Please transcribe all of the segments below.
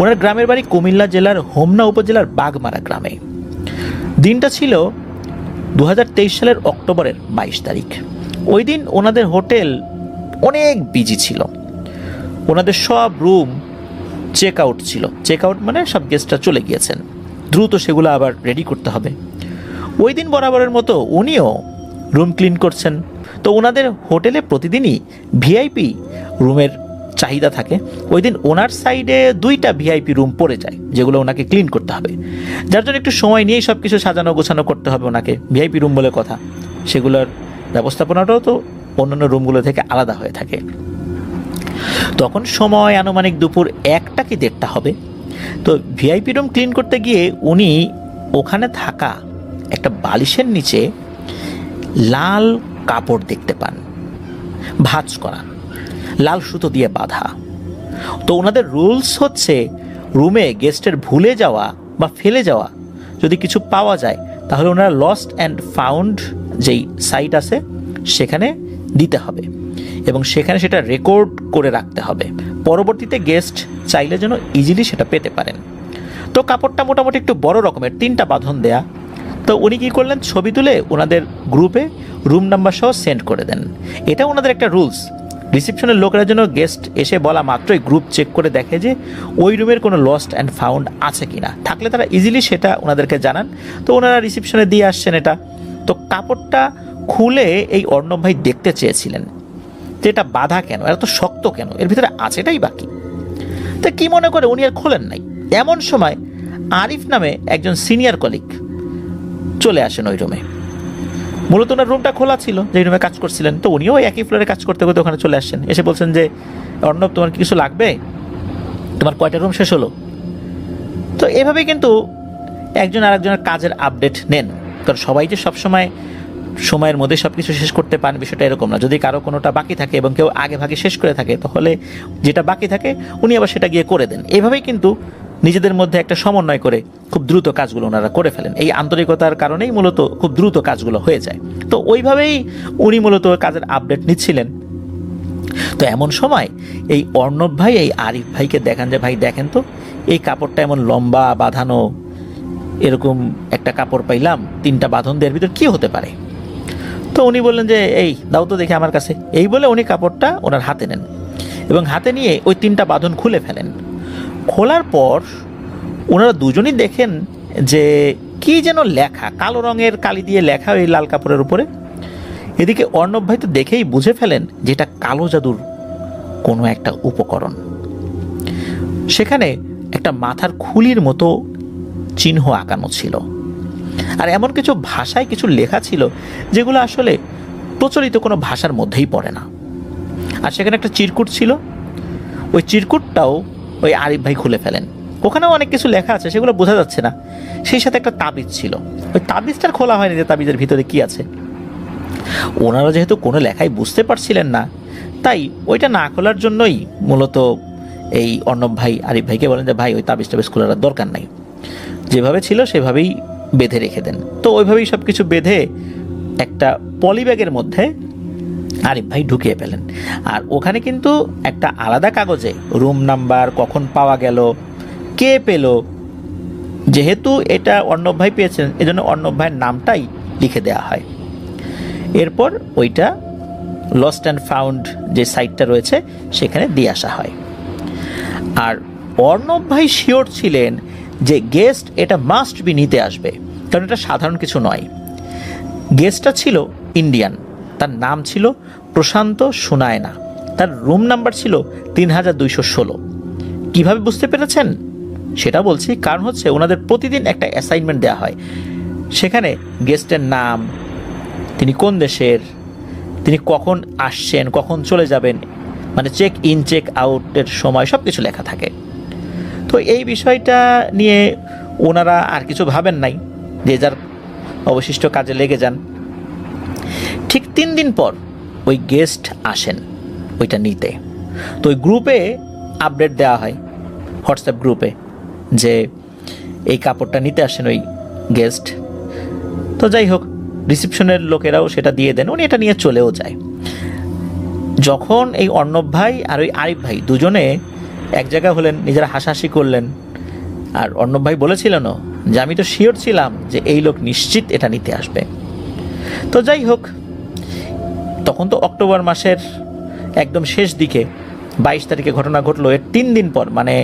ওনার গ্রামের বাড়ি কুমিল্লা জেলার হোমনা উপজেলার বাগমারা গ্রামে। দিনটা ছিল দু হাজার তেইশ সালের অক্টোবরের বাইশ তারিখ। ওই দিন ওনাদের হোটেল অনেক বিজি ছিল। ওনাদের সব রুম চেক আউট ছিল। চেক আউট মানে সব গেস্টরা চলে গিয়েছেন। দ্রুত সেগুলো আবার রেডি করতে হবে। ওই দিন বরাবরের মতো উনিও রুম ক্লিন করছেন। তো ওনাদের হোটেলে প্রতিদিনই ভিআইপি রুমের চাহিদা থাকে, ওই দিন ওনার সাইডে দুইটা ভিআইপি রুম পড়ে যায়, যেগুলো ওনাকে ক্লিন করতে হবে। যার জন্য একটু সময় নিয়েই সব কিছু সাজানো গোছানো করতে হবে ওনাকে, ভিআইপি রুম বলে কথা। সেগুলোর ব্যবস্থাপনাটাও তো অন্যান্য রুমগুলো থেকে আলাদা হয়ে থাকে। তখন সময় আনুমানিক দুপুর একটা কি দেড়টা হবে। তো ভিআইপি রুম ক্লিন করতে গিয়ে উনি ওখানে থাকা একটা বালিশের নিচে লাল কাপড় দেখতে পান, ভাঁজ করা। লাল সুতো দিয়ে বাঁধা। তো ওনাদের রুলস হচ্ছে, রুমে গেস্টের ভুলে যাওয়া বা ফেলে যাওয়া যদি কিছু পাওয়া যায়, তাহলে ওনারা লস্ট অ্যান্ড ফাউন্ড যেই সাইট আছে, সেখানে দিতে হবে। এবং সেখানে সেটা রেকর্ড করে রাখতে হবে। পরবর্তীতে গেস্ট চাইলে যেন ইজিলি সেটা পেতে পারেন। তো কাপড়টা মোটামুটি একটু বড় রকমের, তিনটা বাঁধন দেয়া। তো উনি কী করলেন? ছবি তুলে ওনাদের গ্রুপে রুম নাম্বার সহ সেন্ড করে দেন। এটা ওনাদের একটা রুলস রিসেপশনের লোকেরা যেন গেস্ট এসে বলা মাত্রই গ্রুপ চেক করে দেখে যে ওই রুমের কোনো লস্ট অ্যান্ড ফাউন্ড আছে কি না থাকলে তারা ইজিলি সেটা ওনাদেরকে জানান। তো ওনারা রিসেপশনে দিয়ে আসছেন এটা। তো কাপড়টা খুলে এই অর্ণব ভাই দেখতে চেয়েছিলেন যে এটা বাধা কেন? এত শক্ত কেন? এর ভিতরে আছেটাই বাকি। তো কি মনে করে উনি আর খোলেন নাই? এমন সময় আরিফ নামে একজন সিনিয়র কলিগ চলে আসেন ওই রুমে। মূলত ওনার রুমটা খোলা ছিল, যে রুমে কাজ করছিলেন। তো উনিও একই ফ্লোরে কাজ করতে করতে ওখানে চলে আসছেন। এসে বলছেন যে, অর্ণব, তোমার কি কিছু লাগবে? তোমার কয়টা রুম শেষ হলো? তো এভাবেই কিন্তু একজন আরেকজনের কাজের আপডেট নেন। কারণ সবাই যে সবসময় সময়ের মধ্যে সব কিছু শেষ করতে পারেন, বিষয়টা এরকম না। যদি কারও কোনোটা বাকি থাকে এবং কেউ আগে ভাগে শেষ করে থাকে, তাহলে যেটা বাকি থাকে, উনি আবার সেটা গিয়ে করে দেন। এভাবেই কিন্তু নিজেদের মধ্যে একটা সমন্বয় করে খুব দ্রুত কাজগুলো ওনারা করে ফেলেন। এই আন্তরিকতার কারণেই মূলত খুব দ্রুত কাজগুলো হয়ে যায়। তো ওইভাবেই উনি মূলত কাজের আপডেট নিচ্ছিলেন। তো এমন সময় এই অর্ণব ভাই, এই আরিফ ভাইকে দেখান যে, ভাই, দেখেন তো, এই কাপড়টা এমন লম্বা, বাঁধানো, এরকম একটা কাপড় পাইলাম, তিনটা বাঁধন দেওয়ার ভিতর কী হতে পারে? তো উনি বললেন যে, এই, দাও তো দেখে আমার কাছে। এই বলে উনি কাপড়টা ওনার হাতে নেন এবং হাতে নিয়ে ওই তিনটা বাঁধন খুলে ফেলেন। খোলার পর ওনারা দুজনই দেখেন যে কি যেন লেখা, কালো রঙের কালি দিয়ে লেখা ওই লাল কাপড়ের উপরে। এদিকে অর্ণব ভাই তো দেখেই বুঝে ফেলেন যে এটা কালো জাদুর কোনো একটা উপকরণ। সেখানে একটা মাথার খুলির মতো চিহ্ন আঁকানো ছিল। আর এমন কিছু ভাষায় কিছু লেখা ছিল যেগুলো আসলে প্রচলিত কোনো ভাষার মধ্যেই পড়ে না। আর সেখানে একটা চিরকুট ছিল। ওই চিরকুটটাও ওই আরিফ ভাই খুলে ফেলেন। ওখানেও অনেক কিছু লেখা আছে, সেগুলো বোঝা যাচ্ছে না। সেই সাথে একটা তাবিজ ছিল। ওই তাবিজটার খোলা হয়নি যে তাবিজের ভিতরে কি আছে। ওনারা যেহেতু কোনো লেখাই বুঝতে পারছিলেন না, তাই ওইটা না খোলার জন্যই মূলত এই অর্ণব ভাই, আরিফ ভাইকে বলেন যে, ভাই, ওই তাবিজ টাবিজ খোলার দরকার নাই। যেভাবে ছিল, সেভাবেই বেঁধে রেখে দেন। তো ওইভাবেই সব কিছু বেঁধে একটা পলিব্যাগের মধ্যে আরিফ ভাই ঢুকিয়ে পেলেন আর ওখানে কিন্তু একটা আলাদা কাগজে রুম নাম্বার, কখন পাওয়া গেল, কে পেল, যেহেতু এটা অর্ণব ভাই পেয়েছেন, এজন্য অর্ণব ভাইয়ের নামটাই লিখে দেওয়া হয়। এরপর ওইটা লস্ট অ্যান্ড ফাউন্ড যে সাইটটা রয়েছে, সেখানে দিয়ে আসা হয়। আর অর্ণব ভাই শিওর ছিলেন যে গেস্ট এটা মাস্ট বি নিতে আসবে, কারণ এটা সাধারণ কিছু নয়। গেস্টটা ছিল ইন্ডিয়ান তার নাম ছিল প্রশান্ত সুনায়না। তার রুম নাম্বার ছিল তিন হাজার দুইশো ষোলো। কীভাবে বুঝতে পেরেছেন? সেটা বলছি, কারণ হচ্ছে ওনাদের প্রতিদিন একটা অ্যাসাইনমেন্ট দেওয়া হয়। সেখানে গেস্টের নাম, তিনি কোন দেশের, তিনি কখন আসছেন, কখন চলে যাবেন মানে চেক ইন চেক আউটের সময় সব কিছু লেখা থাকে। তো এই বিষয়টা নিয়ে ওনারা আর কিছু ভাবেন নাই। যে যার অবশিষ্ট কাজে লেগে যান। ঠিক তিন দিন পর ওই গেস্ট আসেন ওইটা নিতে। তো ওই গ্রুপে আপডেট দেওয়া হয়, হোয়াটসঅ্যাপ গ্রুপে, যে এই কাপড়টা নিতে আসেন ওই গেস্ট। তো যাই হোক, রিসিপশনের লোকেরাও সেটা দিয়ে দেন, উনি এটা নিয়ে চলেও যায়। যখন এই অর্ণব ভাই আর ওই আরিফ ভাই দুজনে এক জায়গায় হলেন, নিজেরা হাসাহাসি করলেন, আর অর্ণব ভাই বলেছিলেন যে, আমি তো শিওর ছিলাম যে এই লোক নিশ্চিত এটা নিতে আসবে। তো যাই হোক তখন তো অক্টোবর মাসের একদম শেষ দিকে বাইশ তারিখে ঘটনা ঘটলো। এর তিন দিন পর মানে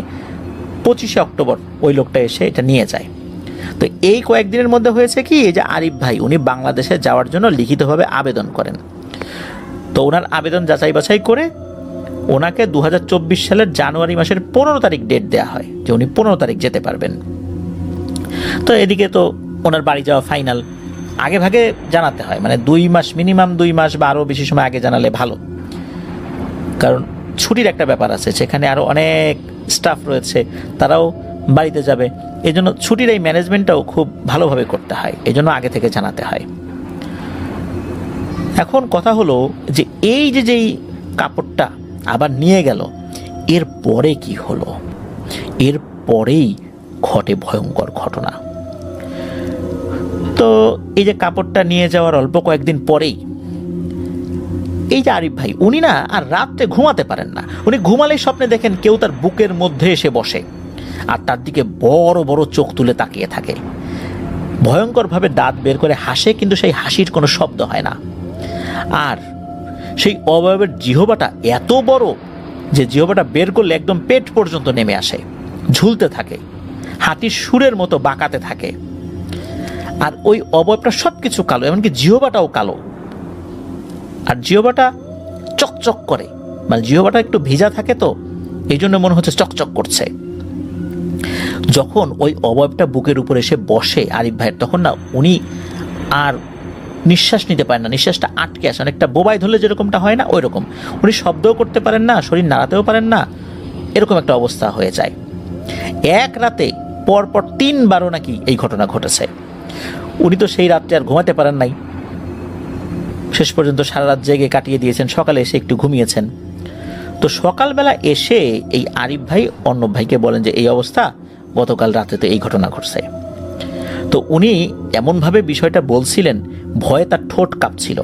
পঁচিশে অক্টোবর ওই লোকটা এসে এটা নিয়ে যায়। তো এই কয়েকদিনের মধ্যে হয়েছে কি যে আরিফ ভাই, উনি বাংলাদেশে যাওয়ার জন্য লিখিতভাবে আবেদন করেন। তো ওনার আবেদন যাচাই বাছাই করে ওনাকে দু হাজার চব্বিশ সালের জানুয়ারি মাসের পনেরো তারিখ ডেট দেওয়া হয় যে উনি পনেরো তারিখ যেতে পারবেন। তো এদিকে তো ওনার বাড়ি যাওয়া ফাইনাল আগে ভাগে জানাতে হয়। মানে দুই মাস মিনিমাম দুই মাস বা আরও বেশি সময় আগে জানালে ভালো। কারণ ছুটির একটা ব্যাপার আছে, সেখানে আরও অনেক স্টাফ রয়েছে, তারাও বাড়িতে যাবে। এই জন্য ছুটির এই ম্যানেজমেন্টটাও খুব ভালোভাবে করতে হয়। এই জন্য আগে থেকে জানাতে হয়। এখন কথা হলো যে, এই যে যেই কাপড়টা আবার নিয়ে গেল, এর পরে কি হলো? এর পরেই ঘটে ভয়ঙ্কর ঘটনা। তো এই যে কাপড়টা নিয়ে যাওয়ার অল্প কয়েকদিন পরেই, এই যে আরিফ ভাই, উনি না আর রাত্রে ঘুমাতে পারেন না। উনি ঘুমালেই স্বপ্নে দেখেন কেউ তার বুকের মধ্যে এসে বসে আর তার দিকে বড় বড় চোখ তুলে তাকিয়ে থাকে। ভয়ঙ্করভাবে দাঁত বের করে হাসে, কিন্তু সেই হাসির কোনো শব্দ হয় না। আর সেই অবয়বের জিহবাটা এত বড় যে জিহবাটা বের করলে একদম পেট পর্যন্ত নেমে আসে, ঝুলতে থাকে, হাতির সুরের মতো বাঁকাতে থাকে। আর ওই অবয়বটা সব কিছু কালো, এমনকি জিহবাটাও কালো। আর জিহবাটা চকচক করে। মানে জিহবাটা একটু ভিজা থাকে তো, এই জন্য মনে হচ্ছে চকচক করছে। যখন ওই অবয়বটা বুকের উপর এসে বসে আরিফ ভাইয়ের, তখন না উনি আর নিঃশ্বাস নিতে পারেন না, নিঃশ্বাসটা আটকে আসে। অনেকটা বোবাই ধরলে যেরকমটা হয় না ওই রকম উনি শব্দও করতে পারেন না, শরীর নাড়াতেও পারেন না, এরকম একটা অবস্থা হয়ে যায়। এক রাতে পরপর তিনবারও নাকি এই ঘটনা ঘটেছে। উনি তো সেই রাত্রে আর ঘুমাতে পারেন নাই। শেষ পর্যন্ত সারা রাত জেগে কাটিয়ে দিয়েছেন। সকালে এসে একটু ঘুমিয়েছেন। তো সকালবেলা এসে এই আরিফ ভাই, অর্ণব ভাইকে বলেন যে, এই অবস্থা, গতকাল রাতে তো এই ঘটনা ঘটছে। তো উনি এমনভাবে বিষয়টা বলছিলেন, ভয়ে তার ঠোঁট কাঁপছিল।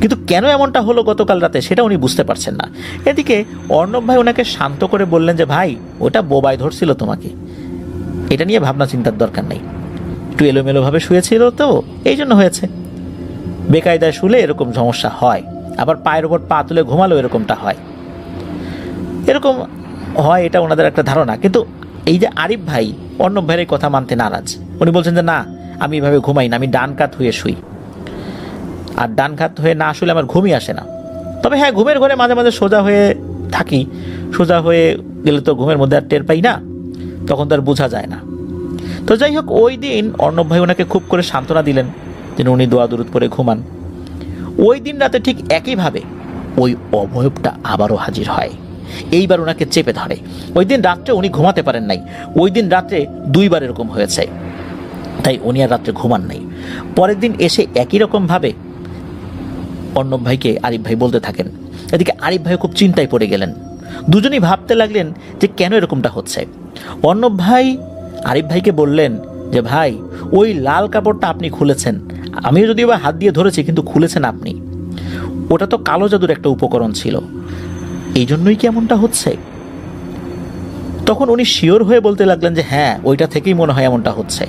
কিন্তু কেন এমনটা হলো গতকাল রাতে, সেটা উনি বুঝতে পারছেন না। এদিকে অর্ণব ভাই ওনাকে শান্ত করে বললেন যে, ভাই, ওটা বোবায় ধরছিল তোমাকে। এটা নিয়ে ভাবনা চিন্তার দরকার নেই। একটু এলোমেলোভাবে শুয়েছিল তো, এই জন্য হয়েছে। বেকায়দায় শুলে এরকম সমস্যা হয়, আবার পায়ের ওপর পা তুলে ঘুমালেও এরকমটা হয়। এরকম হয়, এটা ওনাদের একটা ধারণা। কিন্তু এই যে আরিফ ভাই, অর্ণব ভাইয়ের কথা মানতে নারাজ। উনি বলছেন যে, না, আমি এভাবে ঘুমাই না, আমি ডান কাত হয়ে শুই। আর ডান কাত হয়ে না শুলে আমার ঘুমই আসে না। তবে হ্যাঁ ঘুমের ঘরে মাঝে মাঝে সোজা হয়ে থাকি। সোজা হয়ে গেলে তো ঘুমের মধ্যে আর টের পাই না, তখন তো আর বোঝা যায় না। তো যাই হোক ওই দিন অর্ণব ভাই ওনাকে খুব করে সান্ত্বনা দিলেন যেন উনি দোয়া দূরত পরে ঘুমান। ওই দিন রাতে ঠিক একইভাবে ওই অবয়বটা আবারও হাজির হয়। এইবার ওনাকে চেপে ধরে। ওই দিন রাত্রে উনি ঘুমাতে পারেন নাই। ওই দিন রাত্রে দুইবার এরকম হয়েছে। তাই উনি আর রাত্রে ঘুমান নাই। পরের দিন এসে একই রকমভাবে অর্ণব ভাইকে আরিফ ভাই বলতে থাকেন। এদিকে আরিফ ভাই খুব চিন্তায় পড়ে গেলেন। দুজনেই ভাবতে লাগলেন যে কেন এরকমটা হচ্ছে? অর্ণব ভাই আরিফ ভাইকে বললেন যে, ভাই, ওই লাল কাপড়টা আপনি খুলেছেন। আমিও যদিও বা হাত দিয়ে ধরেছি, কিন্তু খুলেছেন আপনি। ওটা তো কালো জাদুর একটা উপকরণ ছিল। এই জন্যই কি এমনটা হচ্ছে? তখন উনি শিওর হয়ে বলতে লাগলেন যে হ্যাঁ ওইটা থেকেই মনে হয় এমনটা হচ্ছে।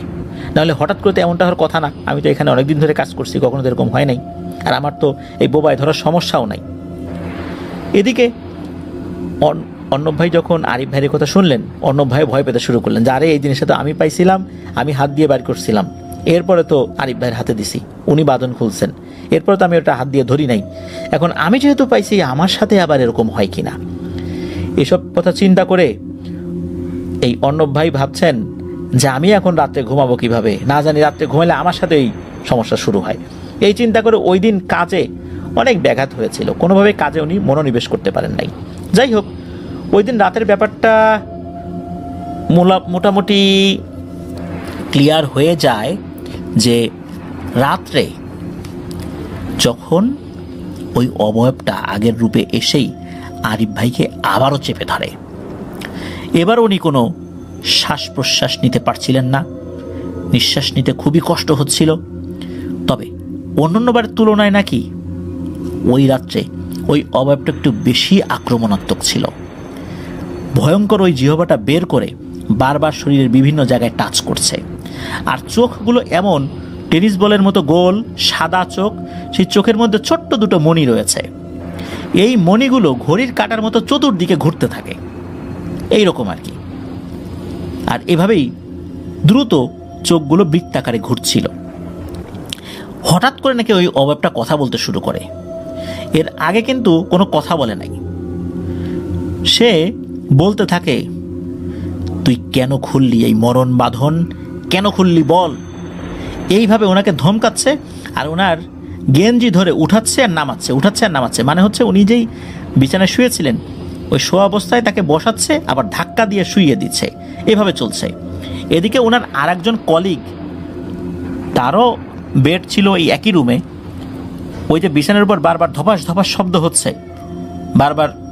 নাহলে হঠাৎ করে তো এমনটা হওয়ার কথা না। আমি তো এখানে অনেকদিন ধরে কাজ করছি, কখনো এরকম হয় নাই। আর আমার তো এই বোবায় ধরার সমস্যাও নাই। এদিকে অর্ণব ভাই যখন আরিফ ভাইয়ের কথা শুনলেন, অর্ণব ভাই ভয় পেতে শুরু করলেন যে, আরে, এই জিনিসটা তো আমি পাইছিলাম, আমি হাত দিয়ে বার করছিলাম। এরপরে তো আরিফ ভাইয়ের হাতে দিছি, উনি বাদন খুলছেন। এরপরে তো আমি ওটা হাত দিয়ে ধরি নাই। এখন আমি যেহেতু পাইছি, আমার সাথে আবার এরকম হয় কি না এসব কথা চিন্তা করে এই অর্ণব ভাই ভাবছেন যে, আমি এখন রাত্রে ঘুমাবো কীভাবে? না জানি রাত্রে ঘুমালে আমার সাথে এই সমস্যা শুরু হয়। এই চিন্তা করে ওই দিন কাজে অনেক ব্যাঘাত হয়েছিল। কোনোভাবে কাজে উনি মনোনিবেশ করতে পারেন নাই। যাই হোক ওই দিন রাতের ব্যাপারটা মোটামুটি ক্লিয়ার হয়ে যায় যে রাত্রে যখন ওই অবয়বটা আগের রূপে এসেই আরিফ ভাইকে আবারও চেপে ধরে। এবার উনি কোনো শ্বাস প্রশ্বাস নিতে পারছিলেন না। নিঃশ্বাস নিতে খুবই কষ্ট হচ্ছিল। তবে অন্যান্যবারের তুলনায় নাকি ওই রাত্রে ওই অবয়বটা একটু বেশি আক্রমণাত্মক ছিল। ভয়ঙ্কর ওই জিহবাটা বের করে বারবার শরীরের বিভিন্ন জায়গায় টাচ করছে। আর চোখগুলো এমন, টেনিস বলের মতো গোল, সাদা চোখ, সেই চোখের মধ্যে ছোট্ট দুটো মণি রয়েছে। এই মণিগুলো ঘড়ির কাটার মতো চতুর্দিকে ঘুরতে থাকে। এই রকম আর কি। আর এভাবেই দ্রুত চোখগুলো বৃত্তাকারে ঘুরছিল। হঠাৎ করে নাকি ওই অভাবটা কথা বলতে শুরু করে। এর আগে কিন্তু কোনো কথা বলে নাই। সে বলতে থাকে, তুই কেন খুললি এই মরণ বাঁধন? কেন খুললি বল? এইভাবে ওনাকে ধমকাচ্ছে আর ওনার গেঞ্জি ধরে উঠাচ্ছে আর নামাচ্ছে, উঠাচ্ছে আর নামাচ্ছে। মানে হচ্ছে উনি যেই বিছানায় শুয়েছিলেন, ওই শোয়া অবস্থায় তাকে বসাচ্ছে, আবার ধাক্কা দিয়ে শুইয়ে দিচ্ছে। এভাবে চলছে। এদিকে ওনার আর একজন কলিগ, তারও বেড ছিল এই একই রুমে, ওই যে বিছানার উপর বারবার ধপাস ধপাস শব্দ হচ্ছে। বারবার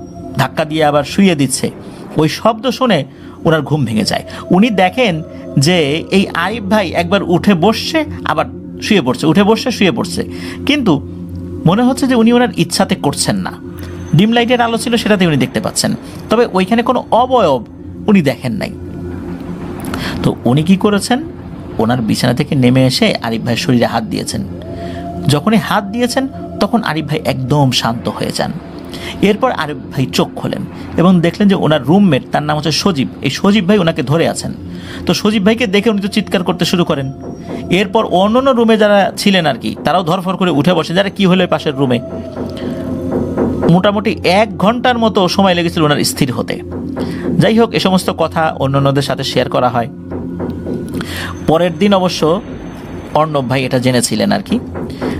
ধাক্কা দিয়ে আবার শুয়ে দিচ্ছে। ওই শব্দ শুনে ওনার ঘুম ভেঙে যায়। উনি দেখেন যে এই আরিফ ভাই একবার উঠে বসছে, আবার শুয়ে পড়ছে, উঠে বসছে, শুয়ে পড়ছে। কিন্তু মনে হচ্ছে যে উনি ওনার ইচ্ছাতে করছেন না। ডিম লাইটের আলো ছিল, সেটাতে উনি দেখতে পাচ্ছেন। তবে ওইখানে কোনো অবয়ব উনি দেখেন নাই। তো উনি কি করেছেন? ওনার বিছানা থেকে নেমে এসে আরিফ ভাইয়ের শরীরে হাত দিয়েছেন। যখনই হাত দিয়েছেন, তখন আরিফ ভাই একদম শান্ত হয়ে যান। এরপর আরিফ ভাই চোখ খোলেন এবং দেখলেন যে ওনার রুমমেট, তার নাম হচ্ছে সজীব। এই সজীব ভাই ওনাকে ধরে আছেন। তো সজীব ভাইকে দেখে উনি তো চিৎকার করতে শুরু করেন। এরপর অন্য অন্য রুমে যারা ছিলেন আর কি, তারাও ধরফর করে উঠে বসেন যারা কি হলো পাশের রুমে? মোটামুটি এক ঘণ্টার মতো সময় লেগেছিল ওনার স্থির হতে। যাই হোক, এ সমস্ত কথা অন্যান্যদের সাথে শেয়ার করা হয়। পরের দিন অবশ্য অর্ণব ভাই এটা জেনেছিলেন আর কি।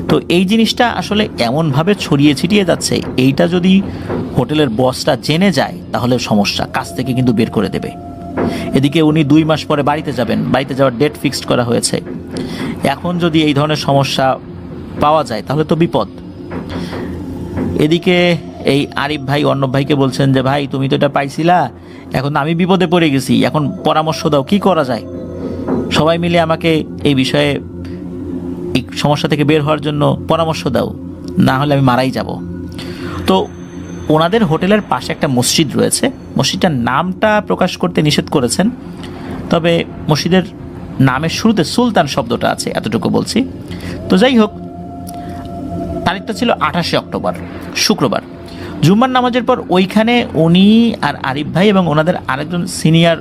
তো এই জিনিসটা আসলে এমনভাবে ছড়িয়ে ছিটিয়ে যাচ্ছে, এইটা যদি হোটেলের বসটা জেনে যায়, তাহলে সমস্যা, কাছ থেকে কিন্তু বের করে দেবে। এদিকে উনি দুই মাস পরে বাড়িতে যাবেন, বাড়িতে যাওয়ার ডেট ফিক্সড করা হয়েছে। এখন যদি এই ধরনের সমস্যা পাওয়া যায়, তাহলে তো বিপদ। এদিকে এই আরিফ ভাই, অর্ণব ভাইকে বলছেন যে, ভাই, তুমি তো এটা পাইছিলা, এখন আমি বিপদে পড়ে গেছি, এখন পরামর্শ দাও, কি করা যায়? সবাই মিলে আমাকে এই বিষয়ে এই সমস্যা থেকে বের হওয়ার জন্য পরামর্শ দাও, না হলে আমি মারাই যাব। তো ওনাদের হোটেলের পাশে একটা মসজিদ রয়েছে। মসজিদটার নামটা প্রকাশ করতে নিষেধ করেছেন, তবে মসজিদের নামের শুরুতে সুলতান শব্দটা আছে, এতটুকু বলছি। তো যাই হোক, তারিখটা ছিল আঠাশে অক্টোবর, শুক্রবার। জুম্মার নামাজের পর ওইখানে উনি আর আরিফ ভাই এবং ওনাদের আরেকজন সিনিয়র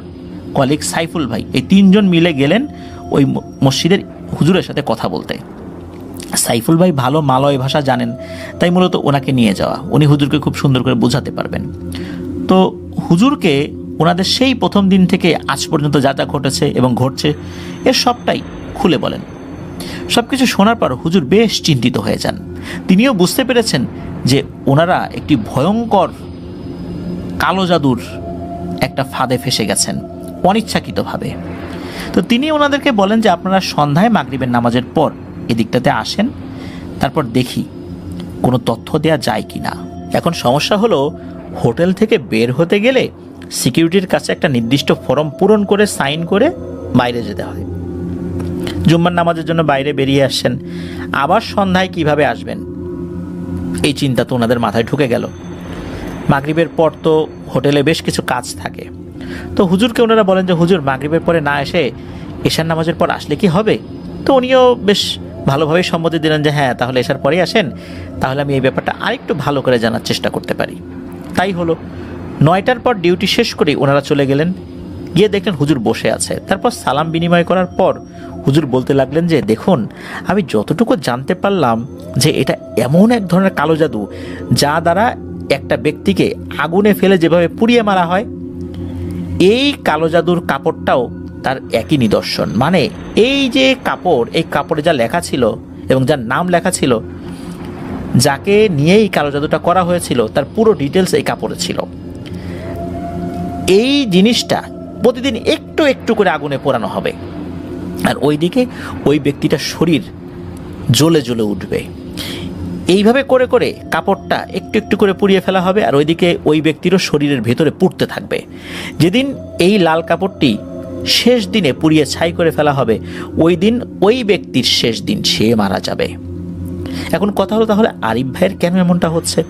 কলিগ সাইফুল ভাই, এই তিনজন মিলে গেলেন ওই মসজিদের হুজুরের সাথে কথা বলতে। সাইফুল ভাই ভালো মালয় ভাষা জানেন, তাই মূলত ওনাকে নিয়ে যাওয়া। উনি হুজুরকে খুব সুন্দর করে বোঝাতে পারবেন। তো হুজুরকে ওনাদের সেই প্রথম দিন থেকে আজ পর্যন্ত যা যা ঘটেছে এবং ঘটছে এর সবটাই খুলে বলেন। সব কিছু শোনার পর হুজুর বেশ চিন্তিত হয়ে যান। তিনিও বুঝতে পেরেছেন যে ওনারা একটি ভয়ঙ্কর কালো জাদুর একটা ফাঁদে ফেসে গেছেন, অনিচ্ছাকৃতভাবে। তো তিনি ওনাদেরকে বলেন যে আপনারা সন্ধ্যায় মাগরিবের নামাজের পর এদিকটাতে আসেন, তারপর দেখি কোনো তথ্য দেয়া যায় কি না এখন সমস্যা হলো, হোটেল থেকে বের হতে গেলে সিকিউরিটির কাছে একটা নির্দিষ্ট ফর্ম পূরণ করে, সাইন করে বাইরে যেতে হয়। জুম্মার নামাজের জন্য বাইরে বেরিয়ে আসছেন। আবার সন্ধ্যায় কীভাবে আসবেন? এই চিন্তা তো ওনাদের মাথায় ঢুকে গেল। মাগরিবের পর তো হোটেলে বেশ কিছু কাজ থাকে। তো হুজুরকে ওনারা বলেন যে, হুজুর, মাগরিবের পরে না এসে এশার নামাজের পর আসলে কি হবে? তো উনিও বেশ ভালোভাবেই সম্মতি দিলেন যে হ্যাঁ তাহলে এসার পরেই আসেন, তাহলে আমি এই ব্যাপারটা আরেকটু ভালো করে জানার চেষ্টা করতে পারি। তাই হলো। নয়টার পর ডিউটি শেষ করে ওনারা চলে গেলেন। গিয়ে দেখলেন হুজুর বসে আছে। তারপর সালাম বিনিময় করার পর হুজুর বলতে লাগলেন যে, দেখুন, আমি যতটুকু জানতে পারলাম যে, এটা এমন এক ধরনের কালো জাদু, যা দ্বারা একটা ব্যক্তিকে আগুনে ফেলে যেভাবে পুড়িয়ে মারা হয় এই কালো জাদুর কাপড়টাও তার একই নিদর্শন। মানে এই যে কাপড়, এই কাপড়ে যা লেখা ছিল এবং যার নাম লেখা ছিল, যাকে নিয়ে এই কালো জাদুটা করা হয়েছিল, তার পুরো ডিটেলস এই কাপড়ে ছিল। এই জিনিসটা প্রতিদিন একটু একটু করে আগুনে পোড়ানো হবে। আর ওইদিকে ওই ব্যক্তিটার শরীর জ্বলে জ্বলে উঠবে। এইভাবে করে করে কাপড়টা একটু একটু করে পুড়িয়ে ফেলা হবে আর ওইদিকে ওই ব্যক্তিরও শরীরের ভেতরে পুড়তে থাকবে। যেদিন এই লাল কাপড়টি শেষ দিনে পুড়িয়ে ছাই করে ফেলা হবে, ওই দিন ওই ব্যক্তির শেষ দিন সে মারা যাবে। এখন কথা হলো তাহলে আরিফ ভাইয়ের কেন এমনটা হচ্ছে?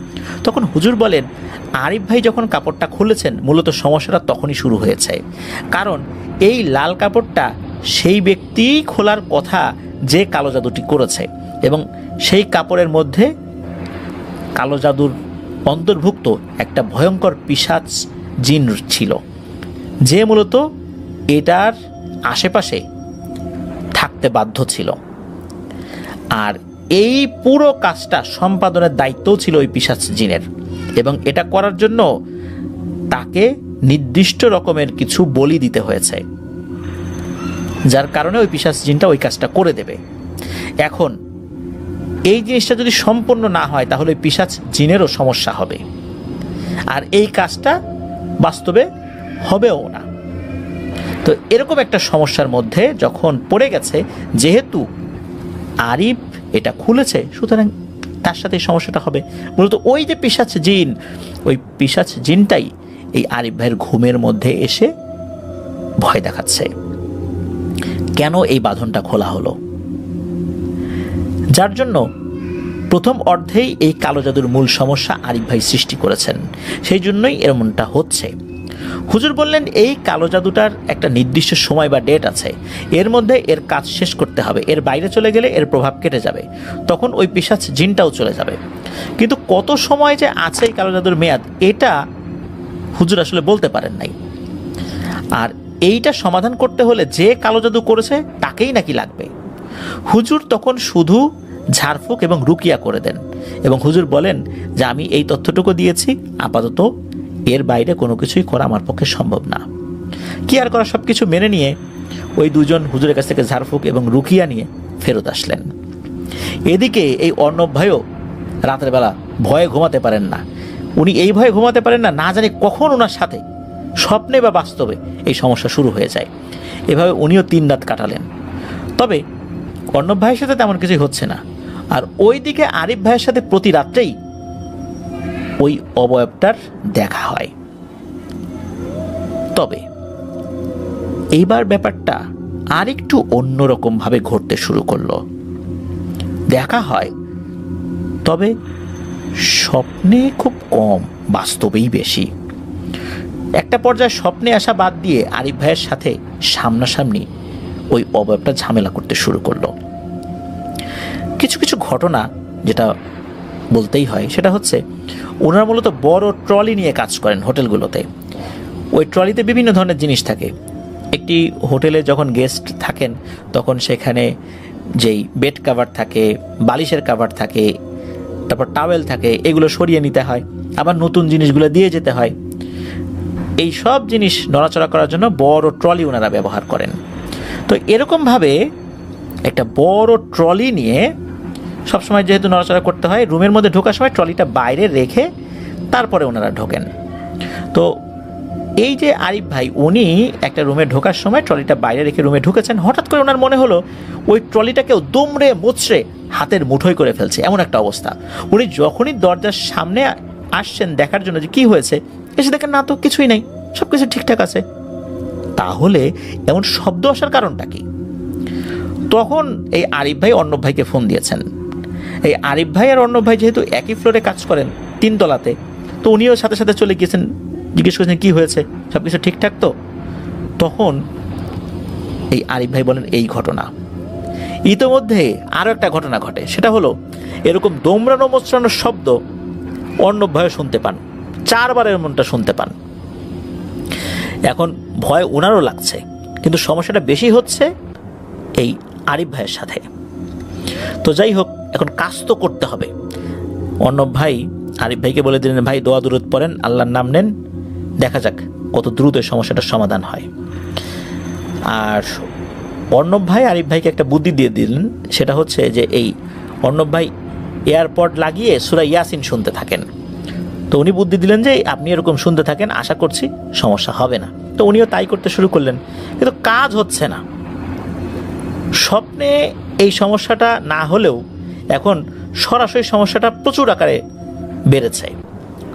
তখন হুজুর বলেন, আরিফ ভাই যখন কাপড়টা খুলেছেন, মূলত সমস্যাটা তখনই শুরু হয়েছে। কারণ এই লাল কাপড়টা সেই ব্যক্তিই খোলার কথা যে কালো জাদুটি করেছে এবং সেই কাপড়ের মধ্যে কালো জাদুর অন্তর্ভুক্ত একটা ভয়ঙ্কর পিসাচ জিন ছিল। যে মূলত এটার আশেপাশে থাকতে বাধ্য ছিল। আর এই পুরো কাজটা সম্পাদনের দায়িত্বও ছিল ওই পিসাচ জিনের। এবং এটা করার জন্য তাকে নির্দিষ্ট রকমের কিছু বলি দিতে হয়েছে। যার কারণে ওই পিসাচ জিনটা ওই কাজটা করে দেবে। এখন এই জিনিসটা যদি সম্পূর্ণ না হয়, তাহলে পিসাচ জিনেরও সমস্যা হবে। আর এই কাজটা বাস্তবে হবেও না। তো এরকম একটা সমস্যার মধ্যে যখন পড়ে গেছে, যেহেতু আরিফ এটা খুলেছে, সুতরাং তার সাথে এই সমস্যাটা হবে। মূলত ওই যে পিসাচ জিন, ওই পিসাচ জিনটাই এই আরিফ ভাইয়ের ঘুমের মধ্যে এসে ভয় দেখাচ্ছে। কেন এই বাঁধনটা খোলা হলো? যার জন্য প্রথম অর্ধেই এই কালো জাদুর মূল সমস্যা আরিফ ভাই সৃষ্টি করেছেন। সেই জন্যই এমনটা হচ্ছে। হুজুর বললেন, এই কালো জাদুটার একটা নির্দিষ্ট সময় বা ডেট আছে। এর মধ্যে এর কাজ শেষ করতে হবে। এর বাইরে চলে গেলে এর প্রভাব কেটে যাবে। তখন ওই পিসাচ জিনটাও চলে যাবে। কিন্তু কত সময় যে আছে এই কালো জাদুর মেয়াদ, এটা হুজুর আসলে বলতে পারেন নাই। আর এইটা সমাধান করতে হলে যে কালো জাদু করেছে, তাকেই নাকি লাগবে। হুজুর তখন শুধু ঝাড়ফুঁক এবং রুকিয়া করে দেন এবং হুজুর বলেন যে আমি এই তথ্যটুকু দিয়েছি, আপাতত এর বাইরে কোনো কিছুই করা আমার পক্ষে সম্ভব না। কি আর করা সব কিছু মেনে নিয়ে ওই দুজন হুজুরের কাছ থেকে ঝাড়ফুঁক এবং রুকিয়া নিয়ে ফেরত আসলেন। এদিকে এই অর্ণব ভাইও রাতের বেলা ভয়ে ঘুমাতে পারেন না। উনি এই ভয়ে ঘুমাতে পারেন না না জানি কখন ওনার সাথে স্বপ্নে বা বাস্তবে এই সমস্যা শুরু হয়ে যায়। এভাবে উনিও তিন রাত কাটালেন। তবে অর্ণব ভাইয়ের সাথে তেমন কিছুই হচ্ছে না। আর ওই দিকে আরিফ ভাইয়ের সাথে প্রতি রাত্রেই ওই অবয়বটার দেখা হয়। তবে এইবার ব্যাপারটা আরেকটু অন্যরকমভাবে ঘটতে শুরু করল। দেখা হয়, তবে স্বপ্নে খুব কম, বাস্তবেই বেশি। একটা পর্যায়ে স্বপ্নে আসা বাদ দিয়ে আরিফ ভাইয়ের সাথে সামনাসামনি ওই অবয়বটা ঝামেলা করতে শুরু করল। কিছু কিছু ঘটনা যেটা বলতেই হয়, সেটা হচ্ছে ওনারা মূলত বড় ট্রলি নিয়ে কাজ করেন হোটেলগুলোতে। ওই ট্রলিতে বিভিন্ন ধরনের জিনিস থাকে। একটি হোটেলে যখন গেস্ট থাকেন, তখন সেখানে যেই বেড কাভার থাকে, বালিশের কাভার থাকে, তারপর টাওয়েল থাকে, এগুলো সরিয়ে নিতে হয়, আবার নতুন জিনিসগুলো দিয়ে যেতে হয়। এই সব জিনিস নড়াচড়া করার জন্য বড় ট্রলি ওনারা ব্যবহার করেন। তো এরকমভাবে একটা বড় ট্রলি নিয়ে সবসময় যেহেতু নড়াচড়া করতে হয়, রুমের মধ্যে ঢোকার সময় ট্রলিটা বাইরে রেখে তারপরে ওনারা ঢোকেন। তো এই যে আরিফ ভাই, উনি একটা রুমে ঢোকার সময় ট্রলিটা বাইরে রেখে রুমে ঢুকেছেন। হঠাৎ করে ওনার মনে হলো, ওই ট্রলিটাকেও দুমড়ে মুচড়ে হাতের মুঠোয় করে ফেলছে। এমন একটা অবস্থা। উনি যখনই দরজার সামনে আসছেন দেখার জন্য যে কি হয়েছে, এসে দেখেন না, তো কিছুই নেই। সব কিছু ঠিকঠাক আছে। তাহলে এমন শব্দ আসার কারণটা কি? তখন এই আরিফ ভাই অর্ণব ভাইকে ফোন দিয়েছেন। এই আরিফ ভাই আর অর্ণব ভাই যেহেতু একই ফ্লোরে কাজ করেন তিনতলাতে, তো উনিও সাথে সাথে চলে গিয়েছেন, জিজ্ঞেস করেছেন, কী হয়েছে? সব কিছু ঠিকঠাক তো? তখন এই আরিফ ভাই বলেন, এই ঘটনা। ইতোমধ্যে আরও একটা ঘটনা ঘটে, সেটা হলো এরকম দোমরানো মোচড়ানোর শব্দ অর্ণব ভাইও শুনতে পান, চারবার এমনটা শুনতে পান। এখন ভয় ওনারও লাগছে, কিন্তু সমস্যাটা বেশি হচ্ছে এই আরিফ ভাইয়ের সাথে। তো যাই হোক, এখন কাজ তো করতে হবে। অর্ণব ভাই, আরিফ ভাইকে বলে দিলেন, ভাই, দোয়া দূরত পড়েন, আল্লাহর নাম নেন, দেখা যাক কত দ্রুত এই সমস্যাটার সমাধান হয়। আর অর্ণব ভাই, আরিফ ভাইকে একটা বুদ্ধি দিয়ে দিলেন, সেটা হচ্ছে যে এই অর্ণব ভাই এয়ারপড লাগিয়ে সুরা ইয়াসিন শুনতে থাকেন। তো উনি বুদ্ধি দিলেন যে আপনি এরকম শুনতে থাকেন, আশা করছি সমস্যা হবে না। তো উনিও তাই করতে শুরু করলেন। কিন্তু কাজ হচ্ছে না। স্বপ্নে এই সমস্যাটা না হলেও এখন সরাসরি সমস্যাটা প্রচুর আকারে বেড়েছে।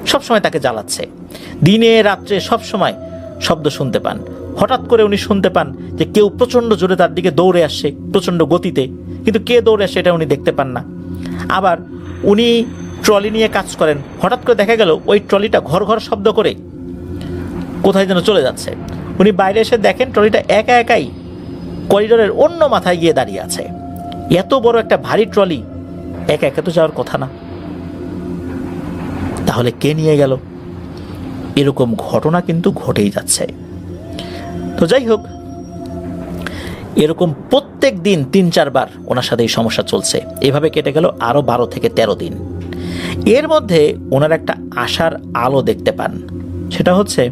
সবসময় তাকে জ্বালাচ্ছে। দিনে, রাত্রে, সবসময় শব্দ শুনতে পান। হঠাৎ করে উনি শুনতে পান যে কেউ প্রচণ্ড জোরে তার দিকে দৌড়ে আসছে প্রচণ্ড গতিতে। কিন্তু কে দৌড়ে আসছে এটা উনি দেখতে পান না। আবার উনি ট্রলি নিয়ে কাজ করেন। হঠাৎ করে দেখা গেল ওই ট্রলিটা ঘর ঘর শব্দ করে কোথায় যেন চলে যাচ্ছে। উনি বাইরে এসে দেখেন ট্রলিটা একা একাই করিডোরের অন্য মাথায় গিয়ে দাঁড়িয়ে আছে। এত বড় একটা ভারী ট্রলি, একা একা তো যাওয়ার কথা না। তাহলে কে নিয়ে গেল? এরকম ঘটনা কিন্তু ঘটেই যাচ্ছে। তো যাই হোক, এরকম প্রত্যেক দিন তিন চারবার ওনার সাথে এই সমস্যা চলছে। এভাবে কেটে গেল আরও বারো থেকে তেরো দিন। এর মধ্যে ওনার একটা আশার আলো দেখতে পান। সেটা হচ্ছে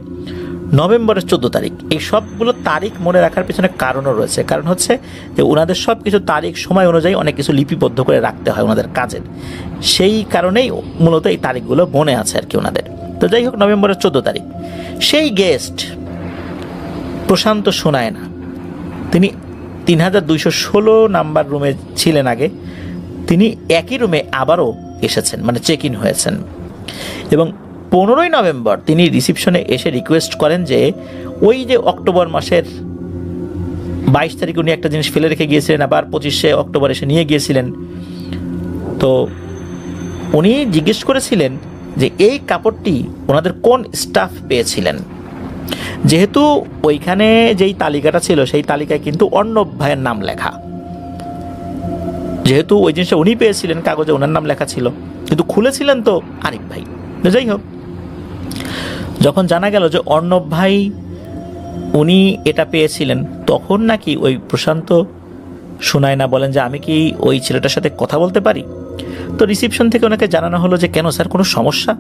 নভেম্বরের চোদ্দ তারিখ। এই সবগুলো তারিখ মনে রাখার পেছনে কারণও রয়েছে। কারণ হচ্ছে যে ওনাদের সব কিছু তারিখ, সময় অনুযায়ী অনেক কিছু লিপিবদ্ধ করে রাখতে হয় ওনাদের কাজের। সেই কারণেই মূলত এই তারিখগুলো মনে আছে আর কি ওনাদের। তো যাই হোক, নভেম্বরের চোদ্দ তারিখ। সেই গেস্ট প্রশান্ত শোনায় না তিনি তিন হাজার দুইশো ষোলো নাম্বার রুমে ছিলেন আগে। তিনি একই রুমে আবারও এসেছেন মানে চেক ইন হয়েছেন। এবং পনেরোই নভেম্বর তিনি রিসিপশনে এসে রিকোয়েস্ট করেন যে, ওই যে অক্টোবর মাসের বাইশ তারিখ উনি একটা জিনিস ফেলে রেখে গিয়েছিলেন, আবার পঁচিশে অক্টোবর এসে নিয়ে গিয়েছিলেন। তো উনি জিজ্ঞেস করেছিলেন যে, এই কাপড়টি ওনাদের কোন স্টাফ পেয়েছিলেন? যেহেতু ওইখানে যেই তালিকাটা ছিল, সেই তালিকায় কিন্তু অর্ণব ভাইয়ের নাম লেখা। যেহেতু ওই জিনিসটা উনি পেয়েছিলেন, কাগজে ওনার নাম লেখা ছিল। কিন্তু খুলেছিলেন তো আরিফ ভাই। যাই হোক, যখন জানা গেল যে অর্ণব ভাই উনি এটা পেয়েছিলেন, তখন নাকি ওই প্রশান্ত শোনায় না বলেন যে, আমি কি ওই ছেলেটার সাথে কথা বলতে পারি? তো রিসিপশন থেকে ওনাকে জানানো হলো যে, কেন স্যার, কোনো সমস্যা?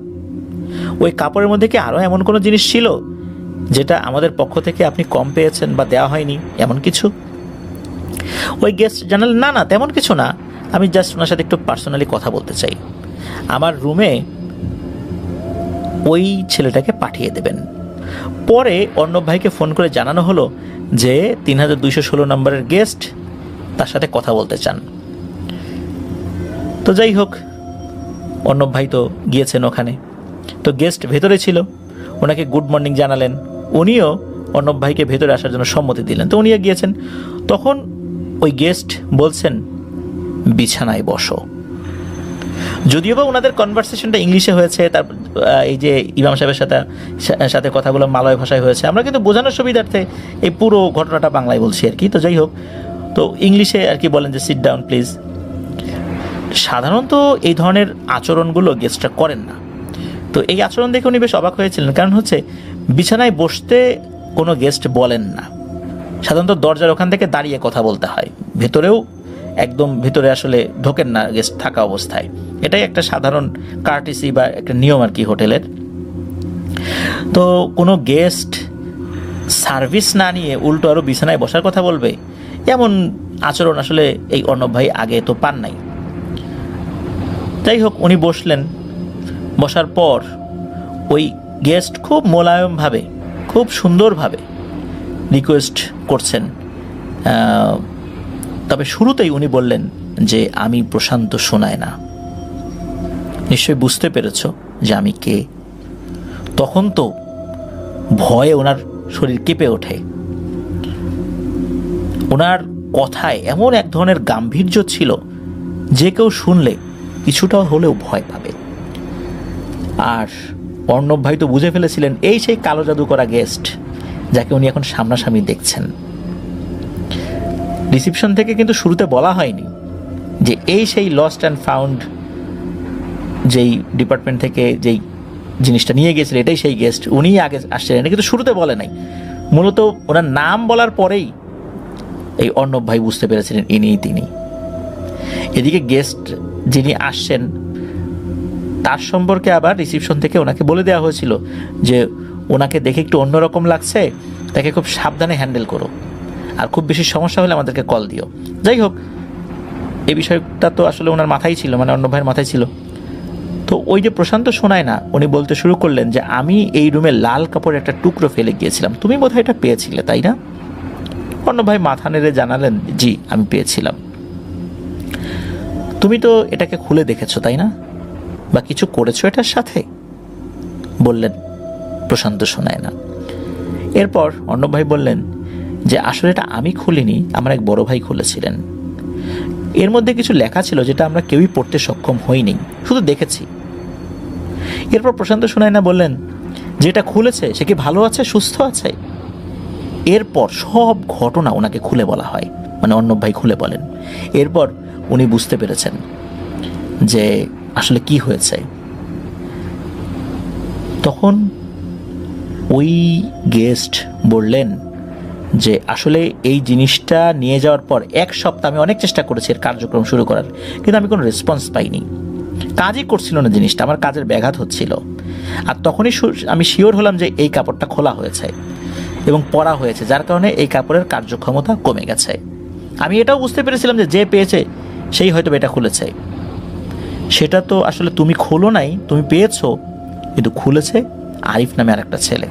ওই কাপড়ের মধ্যে কি আরও এমন কোনো জিনিস ছিল, যেটা আমাদের পক্ষ থেকে আপনি কম পেয়েছেন বা দেওয়া হয়নি? এমন কিছু? ওই গেস্ট জানালেন না না, তেমন কিছু না। আমি জাস্ট ওনার সাথে একটু পার্সোনালি কথা বলতে চাই। আমার রুমে ওই ছেলেটাকে পাঠিয়ে দেবেন। পরে অর্ণব ভাইকে ফোন করে জানানো হলো যে তিন হাজার দুইশো ষোলো নম্বরের গেস্ট তার সাথে কথা বলতে চান। তো যাই হোক, অর্ণব ভাই তো গিয়েছেন ওখানে। তো গেস্ট ভেতরে ছিল, ওনাকে গুড মর্নিং জানালেন। উনিও অর্ণব ভাইকে ভেতরে আসার জন্য সম্মতি দিলেন। তো উনিও গিয়েছেন। তখন ওই গেস্ট বলছেন, বিছানায় বসো। যদিও বা ওনাদের কনভারসেশনটা ইংলিশে হয়েছে, তার এই যে ইমাম সাহেবের সাথে সাথে কথাগুলো মালয় ভাষায় হয়েছে, আমরা কিন্তু বোঝানোর সুবিধার্থে এই পুরো ঘটনাটা বাংলায় বলছি আর কি। তো যাই হোক, তো ইংলিশে আর কি বলেন যে সিট ডাউন প্লিজ সাধারণত এই ধরনের আচরণগুলো গেস্টরা করেন না। তো এই আচরণ দেখে উনি বেশ অবাক হয়েছিলেন, কারণ হচ্ছে বিছানায় বসতে কোনো গেস্ট বলেন না। সাধারণত দরজার ওখান থেকে দাঁড়িয়ে কথা বলতে হয়। ভেতরেও একদম ভেতরে আসলে ঢোকেন না গেস্ট থাকা অবস্থায়। এটাই একটা সাধারণ কার্টিসি বা একটা নিয়ম আর কি হোটেলের। তো কোনো গেস্ট সার্ভিস না নিয়ে উল্টো আরও বিছানায় বসার কথা বলবে? এমন আচরণ আসলে এই অর্ণব ভাই আগে তো পান নাই। যাই হোক, উনি বসলেন। বসার পর ওই গেস্ট খুব মোলায়মভাবে খুব সুন্দরভাবে রিকোয়েস্ট করছেন। তবে শুরুতেই উনি বললেন যে, আমি প্রশান্ত শোনায় না। নিশ্চয়ই বুঝতে পেরেছ যে আমি কে। তখন তো ভয়ে ওনার শরীর কেঁপে ওঠে। ওনার কথায় এমন এক ধরনের গাম্ভীর্য ছিল যে কেউ শুনলে কিছুটা হলেও ভয় পাবে। আর অর্ণব ভাই তো বুঝে ফেলেছিলেন, এই সেই কালো জাদু করা গেস্ট যাকে উনি এখন সামনাসামনি দেখছেন। রিসিপশন থেকে কিন্তু শুরুতে বলা হয়নি যে এই সেই লস্ট অ্যান্ড ফাউন্ড যেই ডিপার্টমেন্ট থেকে যেই জিনিসটা নিয়ে গিয়েছিল, এটাই সেই গেস্ট উনিই আগে আসছিলেন। এটা কিন্তু শুরুতে বলে নাই। মূলত ওনার নাম বলার পরেই এই অর্ণব ভাই বুঝতে পেরেছিলেন ইনিই তিনি। এদিকে গেস্ট যিনি আসছেন, তার সম্পর্কে আবার রিসিপশন থেকে ওনাকে বলে দেওয়া হয়েছিল যে ওনাকে দেখে একটু অন্যরকম লাগছে, তাকে খুব সাবধানে হ্যান্ডেল করো। আর খুব বেশি সমস্যা হলে আমাদেরকে কল দিও। যাই হোক এই বিষয়টা তো আসলে ওনার মাথায় ছিল মানে অন্য ভাইয়ের মাথায় ছিল। তো ওই যে প্রশান্ত শোনায় না উনি বলতে শুরু করলেন যে, আমি এই রুমে লাল কাপড়ের একটা টুকরো ফেলে গিয়েছিলাম। তুমি বোধহয় এটা পেয়েছিলে, তাই না? অন্য ভাই মাথা নেড়ে জানালেন, জি, আমি পেয়েছিলাম। তুমি তো এটাকে খুলে দেখেছ, তাই না? বা কিছু করেছ এটার সাথে? বললেন প্রশান্ত শোনায় না। এরপর অর্ণব ভাই বললেন যে আসলে এটা আমি খুলিনি, আমার এক বড় ভাই খুলেছিলেন। এর মধ্যে কিছু লেখা ছিল যেটা আমরা কেউই পড়তে সক্ষম হইনি, শুধু দেখেছি। এরপর প্রশান্ত শোনায় না বললেন, যেটা খুলেছে, সে কি ভালো আছে, সুস্থ আছে? এরপর সব ঘটনা ওনাকে খুলে বলা হয় মানে অর্ণব ভাই খুলে বলেন। এরপর উনি বুঝতে পেরেছেন যে, আসলে কি হয়েছে। তখন ওই গেস্ট বললেন যে, আসলে এই জিনিসটা নিয়ে যাওয়ার পর এক সপ্তাহ আমি অনেক চেষ্টা করেছি এর কার্যক্রম শুরু করার, কিন্তু আমি কোনো রেসপন্স পাইনি। কাজই করছিল না জিনিসটা, আমার কাজের ব্যাঘাত হচ্ছিল। আর তখনই আমি শিওর হলাম যে এই কাপড়টা খোলা হয়েছে এবং পরা হয়েছে, যার কারণে এই কাপড়ের কার্যক্ষমতা কমে গেছে। আমি এটাও বুঝতে পেরেছিলাম যে যে পেয়েছে, সেই হয়তো এটা খুলেছে। সেটা তো আসলে তুমি খোলো নাই, তুমি পেয়েছ, কিন্তু খুলেছে আরিফ নামে আরেকটা ছেলে।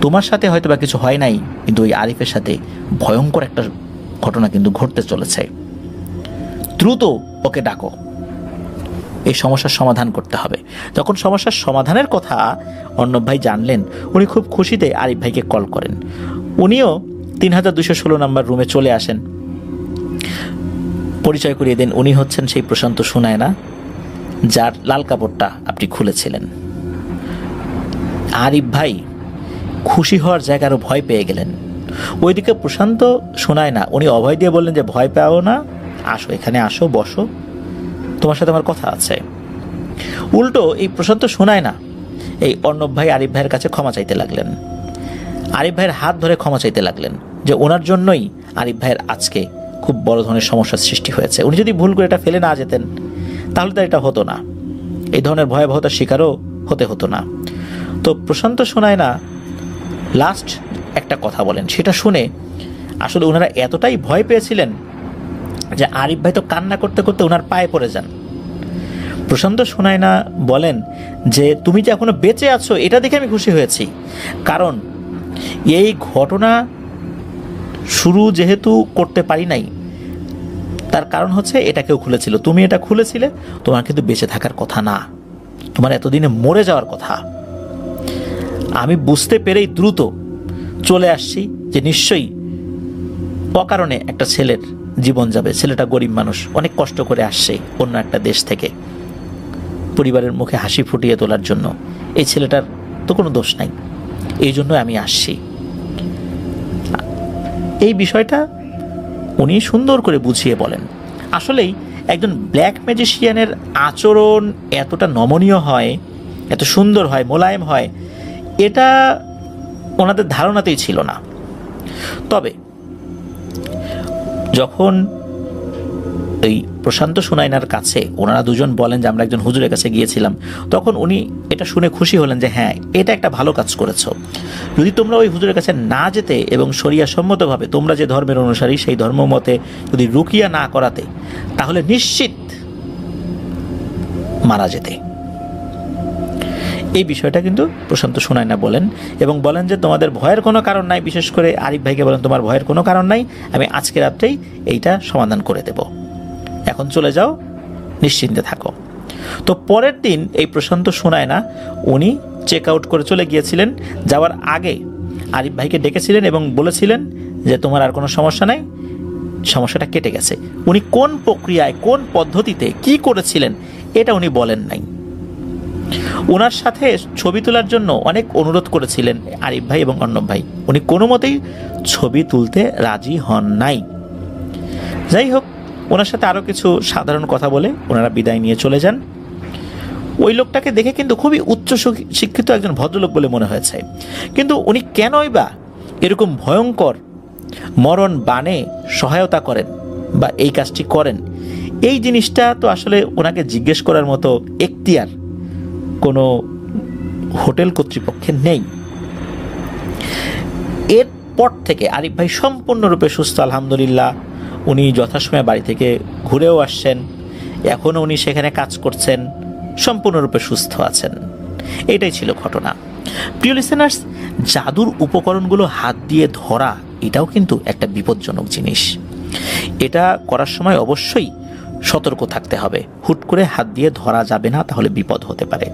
তোমার সাথে হয়তো বা কিছু হয় নাই, কিন্তু ওই আরিফের সাথে ভয়ঙ্কর একটা ঘটনা কিন্তু ঘটতে চলেছে। দ্রুত ওকে ডাকো। এই সমস্যার সমাধান করতে হবে। যখন সমস্যার সমাধানের কথা অর্ণব ভাই জানলেন, উনি খুব খুশিতে আরিফ ভাইকে কল করেন। উনিও তিন হাজার দুশো ষোলো নম্বর রুমে চলে আসেন। পরিচয় করিয়ে দেন, উনি হচ্ছেন সেই প্রশান্ত সুনায়না, যার লাল কাপড়টা আপনি খুলেছিলেন। আরিফ ভাই খুশি হওয়ার জায়গায় আরও ভয় পেয়ে গেলেন। ওইদিকে প্রশান্ত শোনায় না, উনি অভয় দিয়ে বললেন যে, ভয় পাও না, আসো, এখানে আসো, বসো, তোমার সাথে আমার কথা আছে। উল্টো এই প্রশান্ত শোনায় না, এই অর্ণব ভাই আরিফ ভাইয়ের কাছে ক্ষমা চাইতে লাগলেন। আরিফ ভাইয়ের হাত ধরে ক্ষমা চাইতে লাগলেন যে, ওনার জন্যই আরিফ ভাইয়ের আজকে খুব বড় ধরনের সমস্যার সৃষ্টি হয়েছে। উনি যদি ভুল করে এটা ফেলে না যেতেন, তাহলে তো এটা হতো না। এই ধরনের ভয়াবহতার শিকারও হতে হতো না। তো প্রশান্ত শোনায় না লাস্ট একটা কথা বলেন। সেটা শুনে আসলে ওনারা এতটাই ভয় পেয়েছিলেন যে আরিফ ভাই তো কান্না করতে করতে ওনার পায়ে পড়ে যান। প্রশান্ত শোনায় না বলেন যে, তুমি যে এখনও বেঁচে আছো, এটা দেখে আমি খুশি হয়েছি। কারণ এই ঘটনা শুরু যেহেতু করতে পারি নাই, তার কারণ হচ্ছে এটা কেউ খুলেছিল। তুমি এটা খুলেছিলে, তোমার কিন্তু বেঁচে থাকার কথা না। তোমার এতদিনে মরে যাওয়ার কথা। আমি বুঝতে পেরেই দ্রুত চলে আসছি যে নিশ্চয়ই অকারণে একটা ছেলের জীবন যাবে। ছেলেটা গরিব মানুষ, অনেক কষ্ট করে আসছে অন্য একটা দেশ থেকে। পরিবারের মুখে হাসি ফুটিয়ে তোলার জন্য। এই ছেলেটার তো কোনো দোষ নাই। এই জন্য আমি আসছি। এই বিষয়টা উনি সুন্দর করে বুঝিয়ে বলেন। আসলেই একজন ব্ল্যাক ম্যাজিশিয়ানের আচরণ এতটা নমনীয় হয়, এত সুন্দর হয়, মোলায়েম হয় এটা ওনাদের ধারণাতেই ছিল না। তবে যখন এই প্রশান্ত সুনাইনার কাছে ওনারা দুজন বলেন যে, আমরা একজন হুজুরের কাছে গিয়েছিলাম, তখন উনি এটা শুনে খুশি হলেন যে হ্যাঁ এটা একটা ভালো কাজ করেছ। যদি তোমরা ওই হুজুরের কাছে না যেতে এবং শরিয়া সম্মতভাবে তোমরা যে ধর্মের অনুসারী, সেই ধর্ম মতে যদি রুকিয়া না করাতে, তাহলে নিশ্চিত মারা যেতে। এই বিষয়টা কিন্তু প্রশান্ত শোনায় না বলেন এবং বলেন যে তোমাদের ভয়ের কোনো কারণ নাই, বিশেষ করে আরিফ ভাইকে বলেন তোমার ভয়ের কোনো কারণ নাই, আমি আজকে রাত্রেই এইটা সমাধান করে দেব। এখন চলে যাও, নিশ্চিন্তে থাকো। তো পরের দিন এই প্রশান্ত শোনায় না উনি চেক আউট করে চলে গিয়েছিলেন। যাওয়ার আগে আরিফ ভাইকে ডেকেছিলেন এবং বলেছিলেন যে, তোমার আর কোনো সমস্যা নাই, সমস্যাটা কেটে গেছে। উনি কোন প্রক্রিয়ায়, কোন পদ্ধতিতে কি করেছিলেন, এটা উনি বলেন নাই। ওনার সাথে ছবি তোলার জন্য অনেক অনুরোধ করেছিলেন আরিফ ভাই এবং অর্ণব ভাই। উনি কোনো মতেই ছবি তুলতে রাজি হন নাই। যাই হোক, ওনার সাথে আরও কিছু সাধারণ কথা বলে ওনারা বিদায় নিয়ে চলে যান। ওই লোকটাকে দেখে কিন্তু খুবই উচ্চ শিক্ষিত একজন ভদ্রলোক বলে মনে হয়েছে। কিন্তু উনি কেনই বা এরকম ভয়ঙ্কর মরণ বানে সহায়তা করেন বা এই কাজটি করেন? এই জিনিসটা তো আসলে ওনাকে জিজ্ঞেস করার মতো এখতিয়ার কোনো হোটেল কর্তৃপক্ষের নেই। এরপর থেকে আরিফ ভাই সম্পূর্ণরূপে সুস্থ, আলহামদুলিল্লাহ। উনি যথাসময়ে বাড়ি থেকে ঘুরেও আসছেন। এখনও উনি সেখানে কাজ করছেন। সম্পূর্ণরূপে সুস্থ আছেন। এটাই ছিল ঘটনা। প্রিয় লিসেনার্স জাদুর উপকরণগুলো হাত দিয়ে ধরা, এটাও কিন্তু একটা বিপজ্জনক জিনিস। এটা করার সময় অবশ্যই সতর্ক থাকতে হবে। হুট করে হাত দিয়ে ধরা যাবে না তাহলে বিপদ হতে পারে।